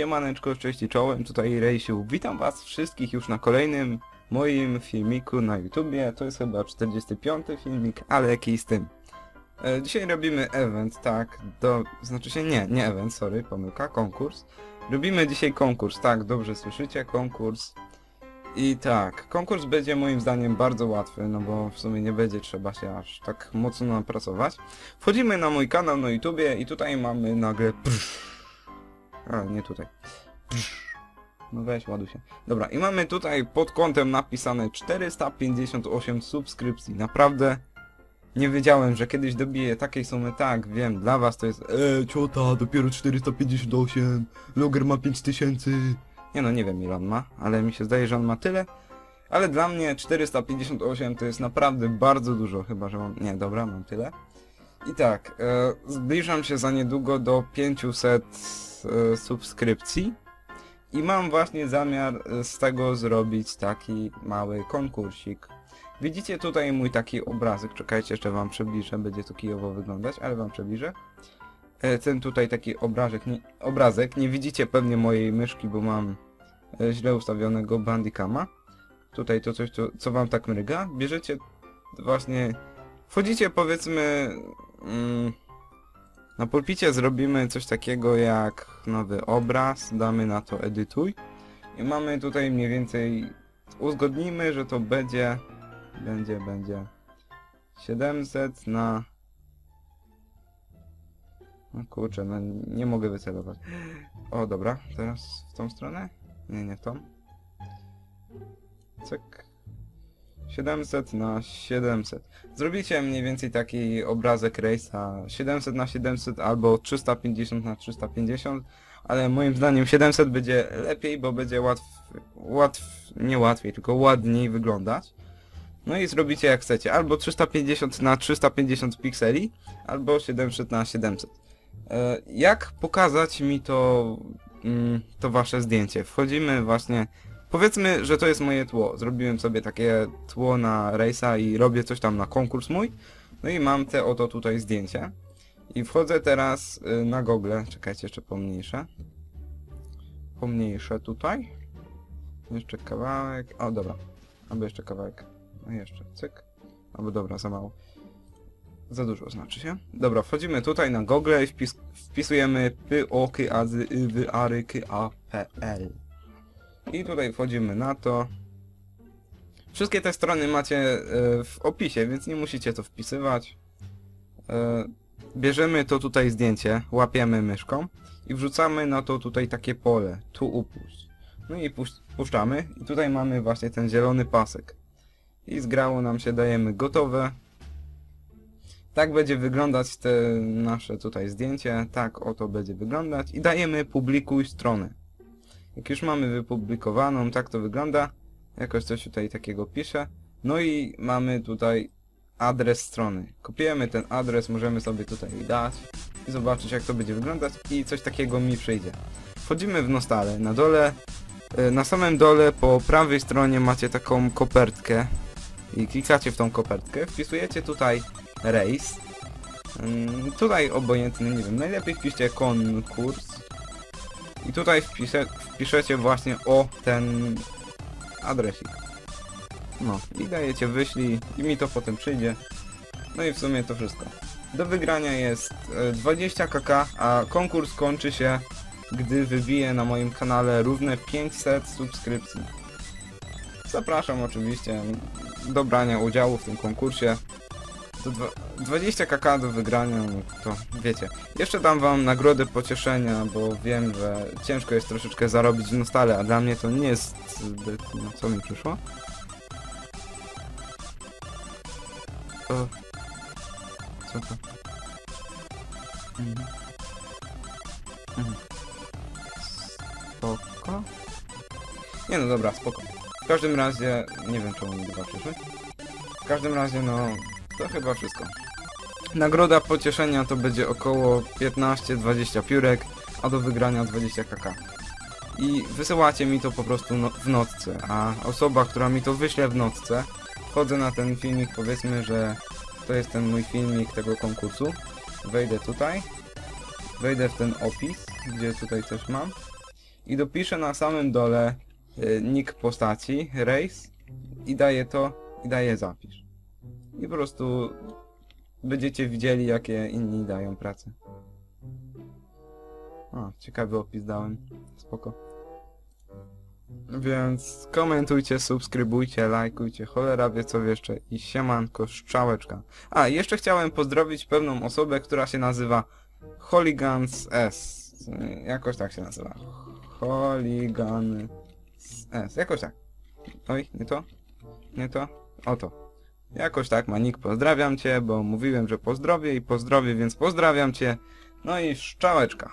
Siemaneczko, cześć i czołem, tutaj Rejsiu. Witam was wszystkich już na kolejnym moim filmiku na YouTubie. To jest chyba 45 filmik, ale jaki z tym. E, dzisiaj robimy event, tak, do... Znaczy się nie, nie event, sorry, pomyłka, konkurs. Robimy dzisiaj konkurs, tak, dobrze słyszycie, konkurs. I tak, konkurs będzie moim zdaniem bardzo łatwy, no bo w sumie nie będzie trzeba się aż tak mocno napracować. Wchodzimy na mój kanał na YouTubie i tutaj mamy nagle... A, nie tutaj. No weź, ładuj się. Dobra, i mamy tutaj pod kątem napisane 458 subskrypcji. Naprawdę nie wiedziałem, że kiedyś dobiję takiej sumy. Tak, wiem, dla was to jest Eee, ciota, dopiero 458, Loger ma 5000. Nie no, nie wiem ile on ma, ale mi się zdaje, że on ma tyle. Ale dla mnie 458 to jest naprawdę bardzo dużo, chyba że mam... Nie, dobra, mam tyle. I tak, e, zbliżam się za niedługo do 500 e, subskrypcji i mam właśnie zamiar e, z tego zrobić taki mały konkursik. Widzicie tutaj mój taki obrazek, czekajcie, jeszcze wam przybliżę, będzie to kijowo wyglądać, ale wam przybliżę. Ten tutaj taki obrazek nie, obrazek, nie widzicie pewnie mojej myszki, bo mam źle ustawionego bandicama. Tutaj to coś, co, co wam tak mryga, bierzecie właśnie, wchodzicie powiedzmy mm, na pulpicie zrobimy coś takiego jak nowy obraz, damy na to edytuj i mamy tutaj mniej więcej, uzgodnijmy, że to będzie, będzie, będzie 700 na no kurczę, no nie mogę wycelować. O, dobra, teraz w tą stronę? Nie, nie w tą. Cyk. 700 na 700. Zrobicie mniej więcej taki obrazek race'a 700 na 700 albo 350 na 350, ale moim zdaniem 700 będzie lepiej, bo będzie łatw, łatw, nie łatwiej, tylko ładniej wyglądać. No i zrobicie jak chcecie, albo 350 na 350 pikseli, albo 700 na 700. E, Jak pokazać mi to, mm, to wasze zdjęcie? Wchodzimy właśnie, powiedzmy, że to jest moje tło. Zrobiłem sobie takie tło na race'a i robię coś tam na konkurs mój. No i mam te oto tutaj zdjęcie. I wchodzę teraz y, na Google, czekajcie, jeszcze pomniejsze. Pomniejsze tutaj. Jeszcze kawałek, o dobra. Albo jeszcze kawałek. No jeszcze, cyk. Albo dobra, za mało. Za dużo znaczy się. Dobra, wchodzimy tutaj na Google i wpis wpisujemy pyokyazywyarykapl. I tutaj wchodzimy na to. Wszystkie te strony macie e, w opisie, więc nie musicie to wpisywać. E, bierzemy to tutaj zdjęcie, łapiemy myszką i wrzucamy na to tutaj takie pole. Tu upuść. No i puszczamy i tutaj mamy właśnie ten zielony pasek. I zgrało nam się, dajemy gotowe. Tak będzie wyglądać te nasze tutaj zdjęcie, tak oto będzie wyglądać i dajemy publikuj stronę. Jak już mamy wypublikowaną, tak to wygląda, jakoś coś tutaj takiego piszę. No i mamy tutaj adres strony. Kopiujemy ten adres, możemy sobie tutaj dać i zobaczyć jak to będzie wyglądać i coś takiego mi przyjdzie. Wchodzimy w Nostale, na dole, e, na samym dole po prawej stronie macie taką kopertkę i klikacie w tą kopertkę, wpisujecie tutaj race. Mm, Tutaj obojętny, nie wiem, najlepiej wpiszcie konkurs. I tutaj wpisze, wpiszecie właśnie o ten adresik. No, i dajecie wyślij i mi to potem przyjdzie. No i w sumie to wszystko. Do wygrania jest e, 20 kk, a konkurs kończy się, gdy wybiję na moim kanale równe 500 subskrypcji. Zapraszam oczywiście do brania udziału w tym konkursie. To dwa- 20 kk do wygrania, to wiecie. Jeszcze dam wam nagrodę pocieszenia, bo wiem, że ciężko jest troszeczkę zarobić w Nostale, a dla mnie to nie jest zbyt... No, co mi przyszło? Co to? Mhm. Mhm. Spoko? Nie no dobra, spoko. W każdym razie, nie wiem czemu mi dwa przyszły. W każdym razie, no, to chyba wszystko. Nagroda pocieszenia to będzie około 15-20 piórek, a do wygrania 20 kk. I wysyłacie mi to po prostu no w nocce, a osoba, która mi to wyśle w nocce, wchodzę na ten filmik, powiedzmy, że to jest ten mój filmik tego konkursu. Wejdę tutaj, wejdę w ten opis, gdzie tutaj coś mam i dopiszę na samym dole y, nick postaci, race i daję to i daję zapisz. I po prostu będziecie widzieli jakie inni dają pracę. O, ciekawy opis dałem. Spoko. Więc komentujcie, subskrybujcie, lajkujcie, cholera wie co jeszcze i siemanko, szczałeczka. A, jeszcze chciałem pozdrowić pewną osobę, która się nazywa Holigans S. Jakoś tak się nazywa. Holigans S. Jakoś tak. Oj, nie to? Nie to? Oto. Jakoś tak, Manik, pozdrawiam cię, bo mówiłem, że pozdrowię i pozdrowię, więc pozdrawiam cię. No i szczałeczka.